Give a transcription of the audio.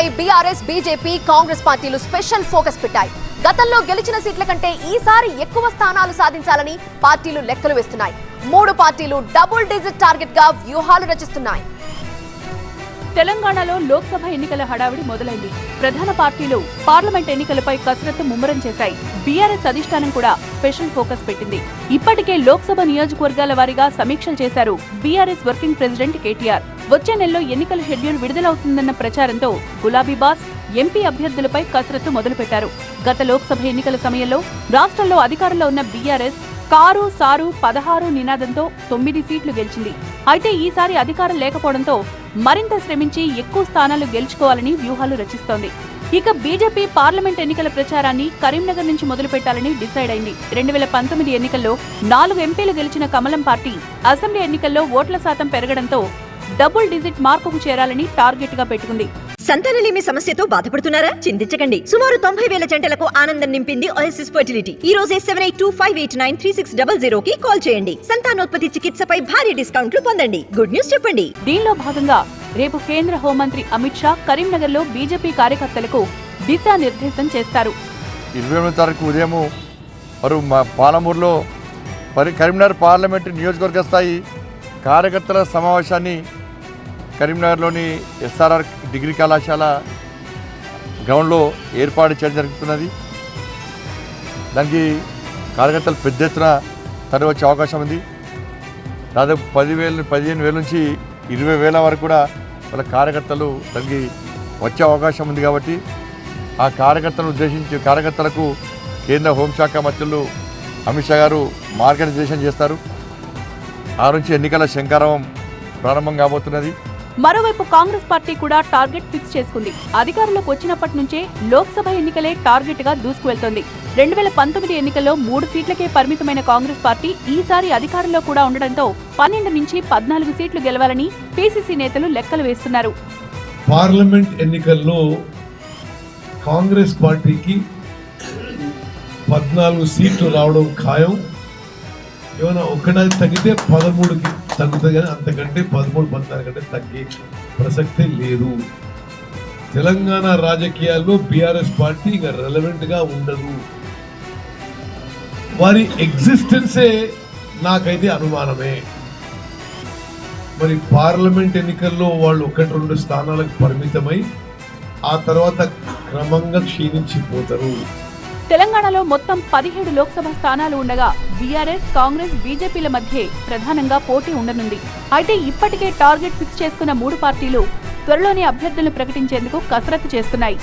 ఎన్నికలపై BRS BJP Congress పార్టీలు special focus పెట్టాయి. గతంలో గెలిచిన సీట్ల కంటే ఈసారి ఎక్కువ స్థానాలు సాధించాలని పార్టీలు లెక్కలు వేస్తున్నాయి. మూడు పార్టీలు డబుల్ డిజిట్ టార్గెట్గా వ్యూహాలు రచిస్తున్నాయి. తెలంగాణలో లోక్సభ ఎన్నికల హడావిడి మొదలైంది. ప్రధాన పార్టీలు పార్లమెంట్ ఎన్నికలపై కసరత్తు ముమ్మరం చేశాయి. బీఆర్ఎస్ అధిష్టానం కూడా స్పెషల్ ఫోకస్ పెట్టింది. ఇప్పటికే లోక్సభ నియోజకవర్గాల వారీగా సమీక్షలు చేశారు బీఆర్ఎస్ వర్కింగ్ ప్రెసిడెంట్ కేటీఆర్. వచ్చే నెలలో ఎన్నికల షెడ్యూల్ విడుదలవుతుందన్న ప్రచారంతో గులాబీ బాస్ ఎంపీ అభ్యర్థులపై కసరత్తు మొదలుపెట్టారు. గత లోక్సభ ఎన్నికల సమయంలో రాష్ట్రంలో అధికారంలో ఉన్న బీఆర్ఎస్ కారు సారు పదహారు నినాదంతో తొమ్మిది సీట్లు గెలిచింది. అయితే ఈసారి అధికారం లేకపోవడంతో మరింత శ్రమించి ఎక్కువ స్థానాలు గెలుచుకోవాలని వ్యూహాలు రచిస్తోంది. ఇక బీజేపీ పార్లమెంట్ ఎన్నికల ప్రచారాన్ని కరీంనగర్ నుంచి మొదలుపెట్టాలని డిసైడ్ అయింది. రెండు వేల పంతొమ్మిది ఎన్నికల్లో నాలుగు ఎంపీలు గెలిచిన కమలం పార్టీ అసెంబ్లీ ఎన్నికల్లో ఓట్ల శాతం పెరగడంతో డబుల్ డిజిట్ మార్కుకు చేరాలని టార్గెట్గా పెట్టుకుంది. సంతానలేమి సమస్యతో బాధపడుతున్నారా? చింతించకండి. సుమారు తొంభై వేల జంటలకు ఆనందం నింపింది ఓఎస్ఎస్ ఫర్టిలిటీ ఈ రోజే seven eight two five eight nine three six double zero కి కాల్ చేయండి. సంతానోత్పత్తి చికిత్సపై భారీ డిస్కౌంట్లు పొందండి. గుడ్ న్యూస్ చెప్పండి. దీనిలో భాగంగా రేపు కేంద్ర హోంమంత్రి అమిత్ షా కరీంనగర్లో బీజేపీ కార్యకర్తలకు దిశానిర్దేశం చేస్తారు. ఇరవై ఎనిమిది తారీఖు ఉదయం మరి మా పాలమూరులో మరి కరీంనగర్ పార్లమెంటు నియోజకవర్గ స్థాయి కార్యకర్తల సమావేశాన్ని కరీంనగర్లోని ఎస్ఆర్ఆర్ డిగ్రీ కళాశాల గ్రౌండ్లో ఏర్పాటు చేయడం జరుగుతున్నది. దానికి కార్యకర్తలు పెద్ద ఎత్తున తరలివచ్చే అవకాశం ఉంది. దాదాపు పదివేల పదిహేను వేల నుంచి ఇరవై వేల వరకు కూడా వాళ్ళ కార్యకర్తలు దానికి వచ్చే అవకాశం ఉంది కాబట్టి ఆ కార్యకర్తలను ఉద్దేశించి కార్యకర్తలకు కేంద్ర హోంశాఖ మంత్రులు అమిత్ షా గారు మార్గనిర్దేశం చేస్తారు. ఆ నుంచి ఎన్నికల శంకారవం ప్రారంభం కాబోతున్నది. మరోవైపు కాంగ్రెస్ పార్టీ కూడా టార్గెట్ ఫిక్స్ చేసుకుంది. అధికారంలోకి వచ్చినప్పటి నుంచే లోక్సభ ఎన్నికలే టార్గెట్గా దూసుకువెళ్తోంది. రెండు వేల పంతొమ్మిది ఎన్నికల్లో మూడు సీట్లకే పరిమితమైన కాంగ్రెస్ పార్టీ ఈసారి అధికారంలో కూడా ఉండడంతో పన్నెండు నుంచి పద్నాలుగు సీట్లు గెలవాలని పీసీసీ నేతలు లెక్కలు వేస్తున్నారు. పార్లమెంట్ ఎన్నికల్లో కాంగ్రెస్ పార్టీకి పద్నాలుగు సీట్లు రావడం ఖాయం. ఏమైనా ఒక్కడానికి తగ్గితే పదమూడుకి తగ్గుతుంది కానీ అంతకంటే పదమూడు పద్నాలుగు కంటే తగ్గే ప్రసక్తే లేదు. తెలంగాణ రాజకీయాల్లో బీఆర్ఎస్ పార్టీ ఇక రెలవెంట్గా ఉండదు. వారి ఎగ్జిస్టెన్సే నాకైతే అనుమానమే. మరి పార్లమెంట్ ఎన్నికల్లో వాళ్ళు ఒకటి రెండు స్థానాలకు పరిమితమై ఆ తర్వాత క్రమంగా క్షీణించిపోతారు. తెలంగాణలో మొత్తం పదిహేడు లోక్సభ స్థానాలు ఉండగా బీఆర్ఎస్ కాంగ్రెస్ బీజేపీల మధ్యే ప్రధానంగా పోటీ ఉండనుంది. అయితే ఇప్పటికే టార్గెట్ ఫిక్స్ చేసుకున్న మూడు పార్టీలు త్వరలోనే అభ్యర్థులను ప్రకటించేందుకు కసరత్తు చేస్తున్నాయి.